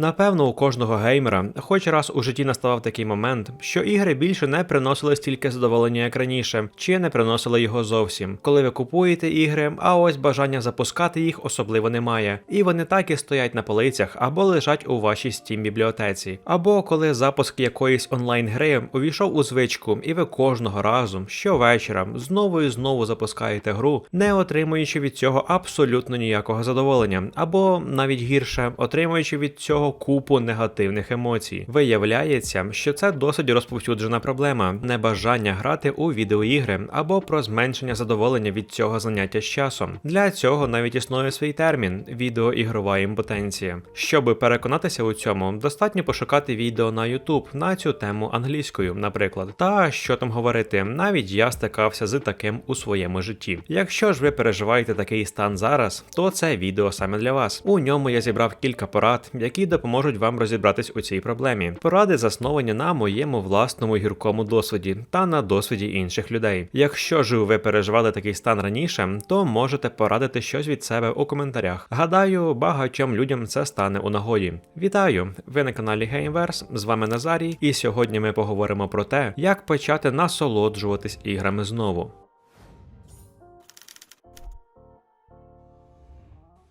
Напевно, у кожного геймера хоч раз у житті наставав такий момент, що ігри більше не приносили стільки задоволення, як раніше, чи не приносили його зовсім. Коли ви купуєте ігри, а ось бажання запускати їх особливо немає. І вони так і стоять на полицях або лежать у вашій Steam бібліотеці. Або коли запуск якоїсь онлайн-гри увійшов у звичку, і ви кожного разу, щовечора, знову і знову запускаєте гру, не отримуючи від цього абсолютно ніякого задоволення, або навіть гірше, отримуючи від цього купу негативних емоцій. Виявляється, що це досить розповсюджена проблема небажання грати у відеоігри або про зменшення задоволення від цього заняття з часом. Для цього навіть існує свій термін відеоігрова імпотенція. Щоб переконатися у цьому, достатньо пошукати відео на YouTube на цю тему англійською, наприклад. Та що там говорити, навіть я стикався з таким у своєму житті. Якщо ж ви переживаєте такий стан зараз, то це відео саме для вас. У ньому я зібрав кілька порад, які допоможуть вам розібратись у цій проблемі. Поради засновані на моєму власному гіркому досвіді та на досвіді інших людей. Якщо ж ви переживали такий стан раніше, то можете порадити щось від себе у коментарях. Гадаю, багатьом людям це стане у нагоді. Вітаю! Ви на каналі Gameverse, з вами Назарій, і сьогодні ми поговоримо про те, як почати насолоджуватись іграми знову.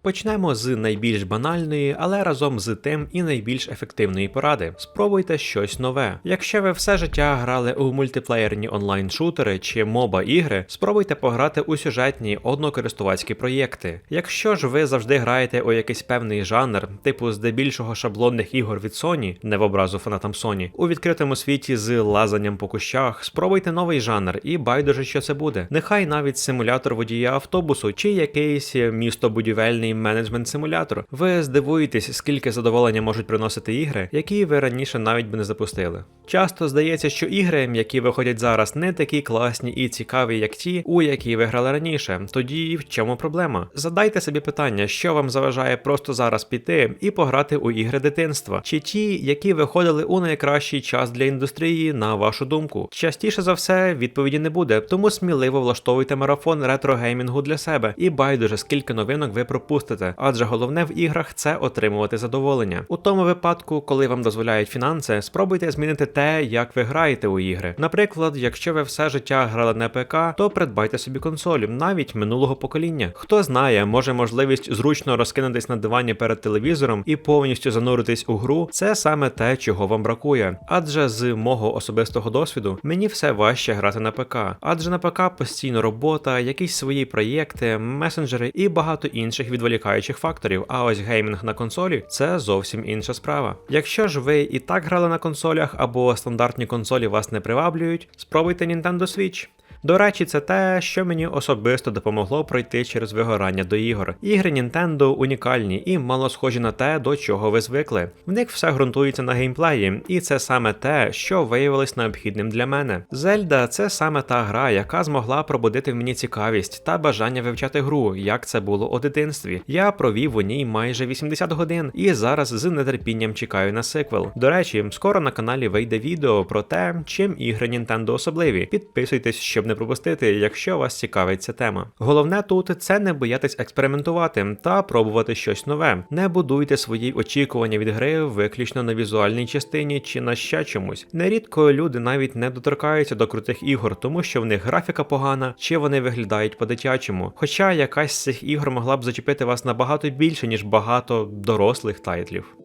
Почнемо з найбільш банальної, але разом з тим і найбільш ефективної поради. Спробуйте щось нове. Якщо ви все життя грали у мультиплеєрні онлайн-шутери чи моба ігри, спробуйте пограти у сюжетні однокористувацькі проєкти. Якщо ж ви завжди граєте у якийсь певний жанр, типу здебільшого шаблонних ігор від Sony, не в образу фанатам Sony, у відкритому світі з лазанням по кущах, спробуйте новий жанр і байдуже, що це буде. Нехай навіть симулятор водія автобусу чи якийсь містобудівельний менеджмент симулятор. Ви здивуєтесь, скільки задоволення можуть приносити ігри, які ви раніше навіть би не запустили. Часто здається, що ігри, які виходять зараз, не такі класні і цікаві, як ті, у які ви грали раніше. Тоді в чому проблема? Задайте собі питання, що вам заважає просто зараз піти і пограти у ігри дитинства, чи ті, які виходили у найкращий час для індустрії, на вашу думку. Частіше за все, відповіді не буде, тому сміливо влаштовуйте марафон ретро-геймінгу для себе і байдуже, скільки новинок ви пропустите, адже головне в іграх це отримувати задоволення. У тому випадку, коли вам дозволяють фінанси, спробуйте змінити те, як ви граєте у ігри. Наприклад, якщо ви все життя грали на ПК, то придбайте собі консоль, навіть минулого покоління. Хто знає, може можливість зручно розкинутись на дивані перед телевізором і повністю зануритись у гру це саме те, чого вам бракує. Адже з мого особистого досвіду мені все важче грати на ПК, адже на ПК постійно робота, якісь свої проєкти, месенджери і багато інших відволікаючих факторів. А ось геймінг на консолі це зовсім інша справа. Якщо ж ви і так грали на консолях або стандартні консолі вас не приваблюють, спробуйте Nintendo Switch. До речі, це те, що мені особисто допомогло пройти через вигорання до ігор. Ігри Nintendo унікальні і мало схожі на те, до чого ви звикли. В них все ґрунтується на геймплеї, і це саме те, що виявилось необхідним для мене. Зельда це саме та гра, яка змогла пробудити в мені цікавість та бажання вивчати гру, як це було у дитинстві. Я провів у ній майже 80 годин і зараз з нетерпінням чекаю на сиквел. До речі, скоро на каналі вийде відео про те, чим ігри Nintendo особливі. Підписуйтесь, щоб не пропустити, якщо вас цікавить ця тема. Головне тут це не боятись експериментувати та пробувати щось нове. Не будуйте свої очікування від гри виключно на візуальній частині чи на ще чомусь. Нерідко люди навіть не доторкаються до крутих ігор, тому що в них графіка погана, чи вони виглядають по-дитячому. Хоча якась з цих ігор могла б зачепити вас набагато більше, ніж багато дорослих тайтлів.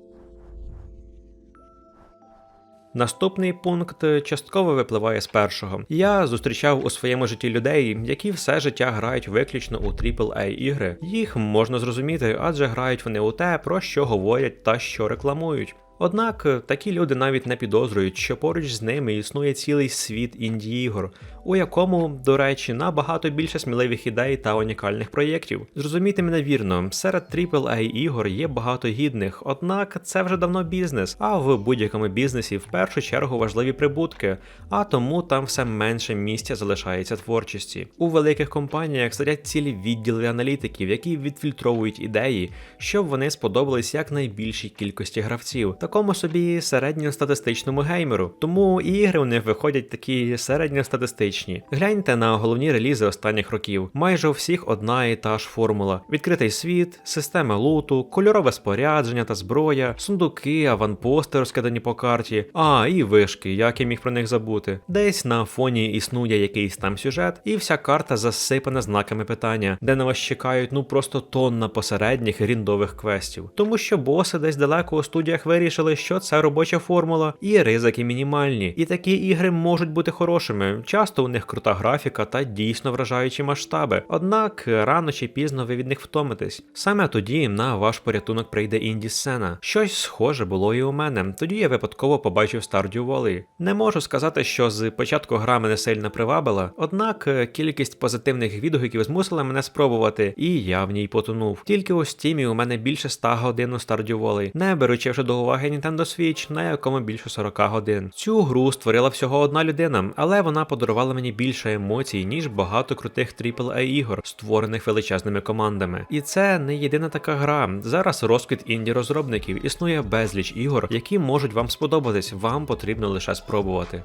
Наступний пункт частково випливає з першого. Я зустрічав у своєму житті людей, які все життя грають виключно у aaa ігри. Їх можна зрозуміти, адже грають вони у те, про що говорять та що рекламують. Однак такі люди навіть не підозрюють, що поруч з ними існує цілий світ інді-ігор, у якому, до речі, набагато більше сміливих ідей та унікальних проєктів. Зрозумійте мене вірно, серед aaa ігор є багато гідних, однак це вже давно бізнес, а в будь-якому бізнесі в першу чергу важливі прибутки, а тому там все менше місця залишається творчості. У великих компаніях сидять цілі відділи аналітиків, які відфільтровують ідеї, щоб вони сподобались якнайбільшій кількості гравців такому собі середньостатистичному геймеру. Тому і ігри у них виходять такі середньостатистичні. Гляньте на головні релізи останніх років. Майже у всіх одна і та ж формула: відкритий світ, система луту, кольорове спорядження та зброя, сундуки, аванпости розкидані по карті, а і вишки, як я міг про них забути. Десь на фоні існує якийсь там сюжет, і вся карта засипана знаками питання, де на вас чекають ну просто тонна посередніх ріндових квестів. Тому що боси десь далеко у студіях вирішили, що це робоча формула, і ризики мінімальні. І такі ігри можуть бути хорошими. Часто у них крута графіка та дійсно вражаючі масштаби. Однак рано чи пізно ви від них втомитесь. Саме тоді на ваш порятунок прийде інді сцена. Щось схоже було і у мене. Тоді я випадково побачив Stardew Valley. Не можу сказати, що з початку гра мене сильно привабила, однак е, кількість позитивних відгуків змусила мене спробувати, і я в ній потонув. Тільки у Steam у мене більше 100 годин у Stardew Valley, не беручи вже до уваги Nintendo Switch, на якому більше 40 годин. Цю гру створила всього одна людина, але вона подарувала мені більше емоцій, ніж багато крутих AAA ігор, створених величезними командами. І це не єдина така гра. Зараз розквіт інді розробників існує безліч ігор, які можуть вам сподобатись. Вам потрібно лише спробувати.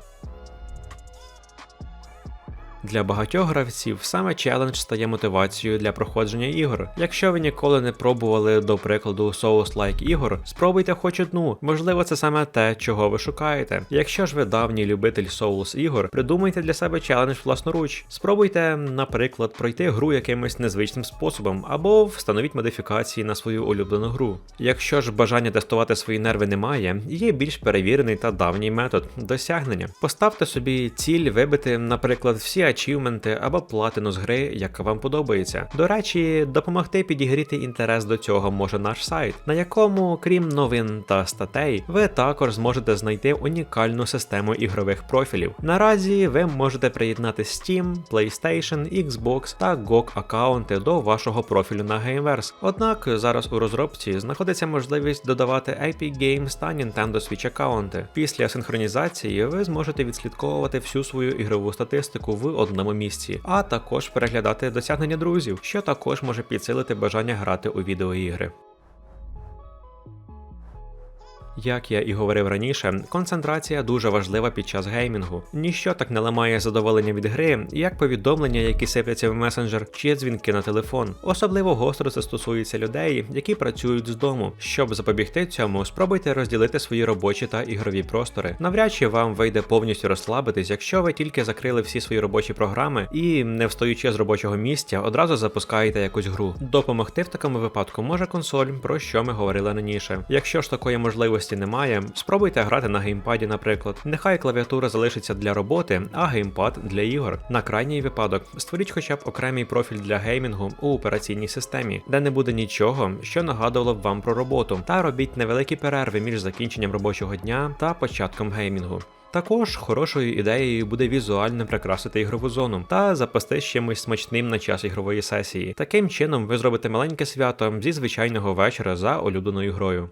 Для багатьох гравців саме челендж стає мотивацією для проходження ігор. Якщо ви ніколи не пробували, до прикладу, Souls-like ігор, спробуйте хоч одну, можливо, це саме те, чого ви шукаєте. Якщо ж ви давній любитель Souls ігор, придумайте для себе челендж власноруч. Спробуйте, наприклад, пройти гру якимось незвичним способом, або встановіть модифікації на свою улюблену гру. Якщо ж бажання тестувати свої нерви немає, є більш перевірений та давній метод досягнення. Поставте собі ціль вибити, наприклад, всі ачівменти або платину з гри, яка вам подобається. До речі, допомогти підігріти інтерес до цього може наш сайт, на якому, крім новин та статей, ви також зможете знайти унікальну систему ігрових профілів. Наразі ви можете приєднати Steam, PlayStation, Xbox та GOG аккаунти до вашого профілю на Gameverse. Однак зараз у розробці знаходиться можливість додавати Epic Games та Nintendo Switch аккаунти. Після синхронізації ви зможете відслідковувати всю свою ігрову статистику в одному місці, а також переглядати досягнення друзів, що також може підсилити бажання грати у відеоігри. Як я і говорив раніше, концентрація дуже важлива під час геймінгу. Ніщо так не ламає задоволення від гри, як повідомлення, які сипляться в месенджер, чи дзвінки на телефон. Особливо гостро це стосується людей, які працюють з дому. Щоб запобігти цьому, спробуйте розділити свої робочі та ігрові простори. Навряд чи вам вийде повністю розслабитись, якщо ви тільки закрили всі свої робочі програми і, не встаючи з робочого місця, одразу запускаєте якусь гру. Допомогти в такому випадку може консоль, про що ми говорили раніше. Якщо ж такої можливості немає, спробуйте грати на геймпаді, наприклад. Нехай клавіатура залишиться для роботи, а геймпад для ігор. На крайній випадок створіть хоча б окремий профіль для геймінгу у операційній системі, де не буде нічого, що нагадувало б вам про роботу, та робіть невеликі перерви між закінченням робочого дня та початком геймінгу. Також хорошою ідеєю буде візуально прикрасити ігрову зону та запасти чимось смачним на час ігрової сесії. Таким чином ви зробите маленьке свято зі звичайного вечора за улюбленою грою.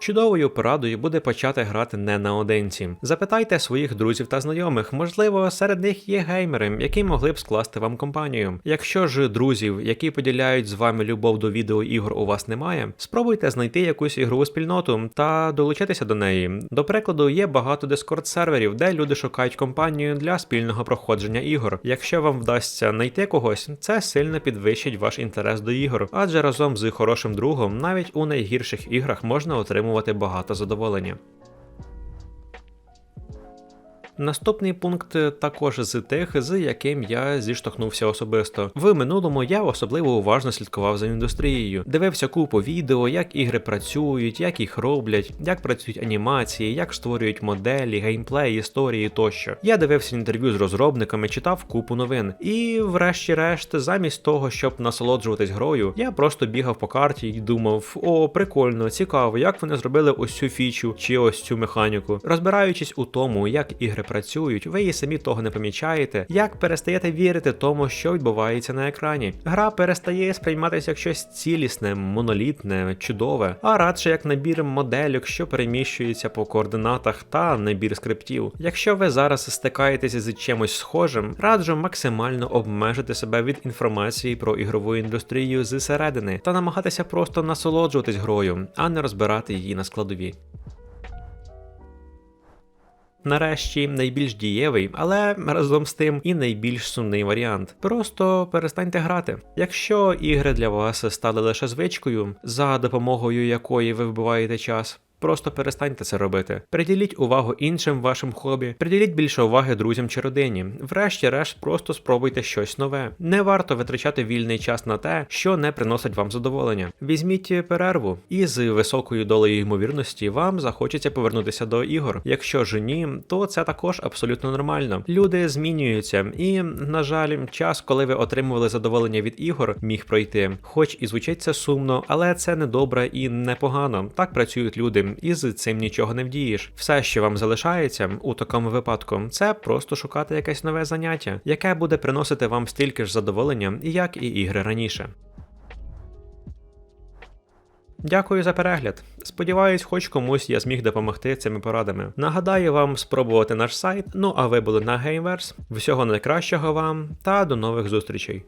Чудовою порадою буде почати грати не наодинці. Запитайте своїх друзів та знайомих, можливо, серед них є геймери, які могли б скласти вам компанію. Якщо ж друзів, які поділяють з вами любов до відеоігор, у вас немає, спробуйте знайти якусь ігрову спільноту та долучитися до неї. До прикладу, є багато дискорд серверів, де люди шукають компанію для спільного проходження ігор. Якщо вам вдасться знайти когось, це сильно підвищить ваш інтерес до ігор, адже разом з хорошим другом навіть у найгірших іграх можна отримувати багато задоволення. Наступний пункт також з тих, з яким я зіштовхнувся особисто. В минулому я особливо уважно слідкував за індустрією, дивився купу відео, як ігри працюють, як їх роблять, як працюють анімації, як створюють моделі, геймплей, історії тощо. Я дивився інтерв'ю з розробниками, читав купу новин. І, врешті-решт, замість того, щоб насолоджуватись грою, я просто бігав по карті і думав: о, прикольно, цікаво, як вони зробили ось цю фічу чи ось цю механіку, розбираючись у тому, як ігри працюють, ви і самі того не помічаєте, як перестаєте вірити тому, що відбувається на екрані. Гра перестає сприйматися як щось цілісне, монолітне, чудове, а радше як набір модельок, що переміщується по координатах та набір скриптів. Якщо ви зараз стикаєтеся з чимось схожим, раджу максимально обмежити себе від інформації про ігрову індустрію зсередини та намагатися просто насолоджуватись грою, а не розбирати її на складові. Нарешті найбільш дієвий, але разом з тим і найбільш сумний варіант. Просто перестаньте грати. Якщо ігри для вас стали лише звичкою, за допомогою якої ви вбиваєте час. Просто перестаньте це робити. Приділіть увагу іншим вашим хобі, приділіть більше уваги друзям чи родині. Врешті-решт, просто спробуйте щось нове. Не варто витрачати вільний час на те, що не приносить вам задоволення. Візьміть перерву, і з високою долею ймовірності вам захочеться повернутися до ігор. Якщо ж ні, то це також абсолютно нормально. Люди змінюються, і, на жаль, час, коли ви отримували задоволення від ігор, міг пройти. Хоч і звучить це сумно, але це не добре і непогано. Так працюють люди і з цим нічого не вдієш. Все, що вам залишається у такому випадку, це просто шукати якесь нове заняття, яке буде приносити вам стільки ж задоволення, як і ігри раніше. Дякую за перегляд. Сподіваюсь, хоч комусь я зміг допомогти цими порадами. Нагадаю вам спробувати наш сайт. Ну а ви були на Gameverse. Всього найкращого вам та до нових зустрічей.